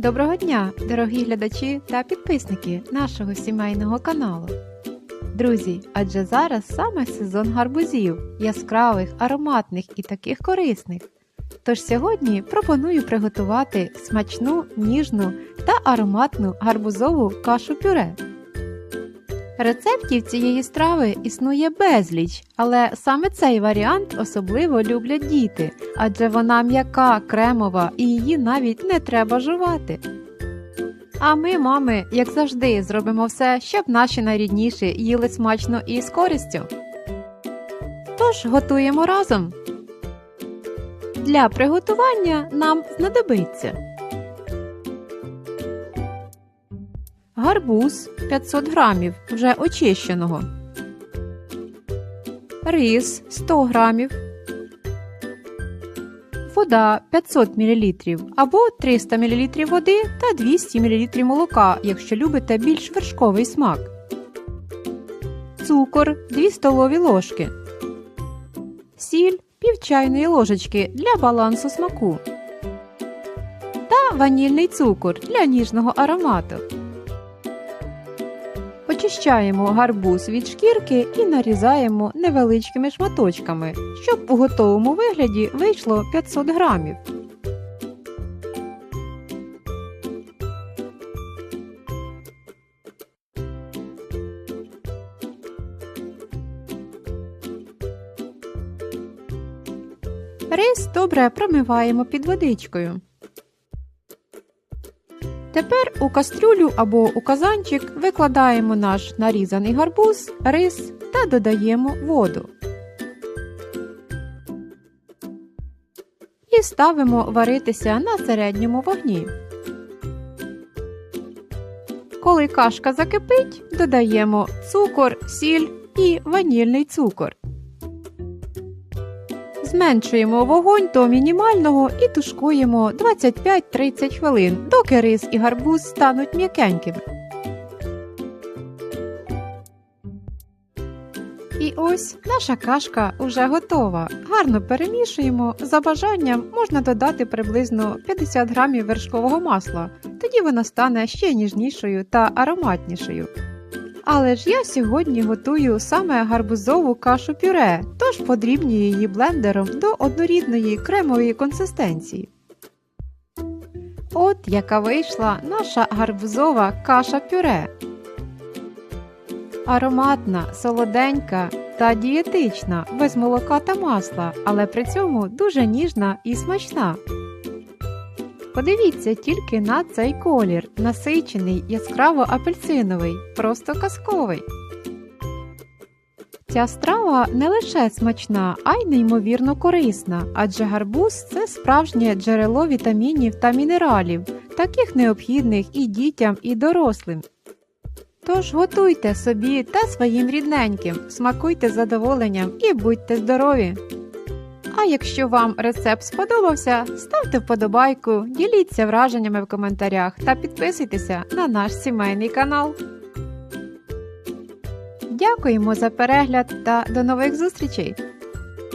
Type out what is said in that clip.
Доброго дня, дорогі глядачі та підписники нашого сімейного каналу. Друзі, адже зараз саме сезон гарбузів, яскравих, ароматних і таких корисних. Тож сьогодні пропоную приготувати смачну, ніжну та ароматну гарбузову кашу пюре. Рецептів цієї страви існує безліч, але саме цей варіант особливо люблять діти, адже вона м'яка, кремова і її навіть не треба жувати. А ми, мами, як завжди, зробимо все, щоб наші найрідніші їли смачно і з користю. Тож готуємо разом. Для приготування нам знадобиться гарбуз 500 грамів вже очищеного, рис 100 грамів, вода 500 мл або 300 мл води та 200 мл молока, якщо любите більш вершковий смак, цукор 2 столові ложки, сіль пів чайної ложечки для балансу смаку. Та ванільний цукор для ніжного аромату. Очищаємо гарбуз від шкірки і нарізаємо невеличкими шматочками, щоб у готовому вигляді вийшло 500 грамів. Рис добре промиваємо під водичкою. Тепер у кастрюлю або у казанчик викладаємо наш нарізаний гарбуз, рис та додаємо воду. І ставимо варитися на середньому вогні. Коли кашка закипить, додаємо цукор, сіль і ванільний цукор. Зменшуємо вогонь до мінімального і тушкуємо 25-30 хвилин, доки рис і гарбуз стануть м'якенькими. І ось наша кашка уже готова. Гарно перемішуємо. За бажанням можна додати приблизно 50 грамів вершкового масла. Тоді вона стане ще ніжнішою та ароматнішою. Але ж я сьогодні готую саме гарбузову кашу пюре, тож подрібнюю її блендером до однорідної кремової консистенції. От яка вийшла наша гарбузова каша пюре. Ароматна, солоденька та дієтична, без молока та масла, але при цьому дуже ніжна і смачна. Подивіться тільки на цей колір, насичений, яскраво апельсиновий, просто казковий. Ця страва не лише смачна, а й неймовірно корисна, адже гарбуз це справжнє джерело вітамінів та мінералів, таких необхідних і дітям, і дорослим. Тож готуйте собі та своїм рідненьким, смакуйте задоволенням і будьте здорові! А якщо вам рецепт сподобався, ставте вподобайку, діліться враженнями в коментарях та підписуйтеся на наш сімейний канал. Дякуємо за перегляд та до нових зустрічей!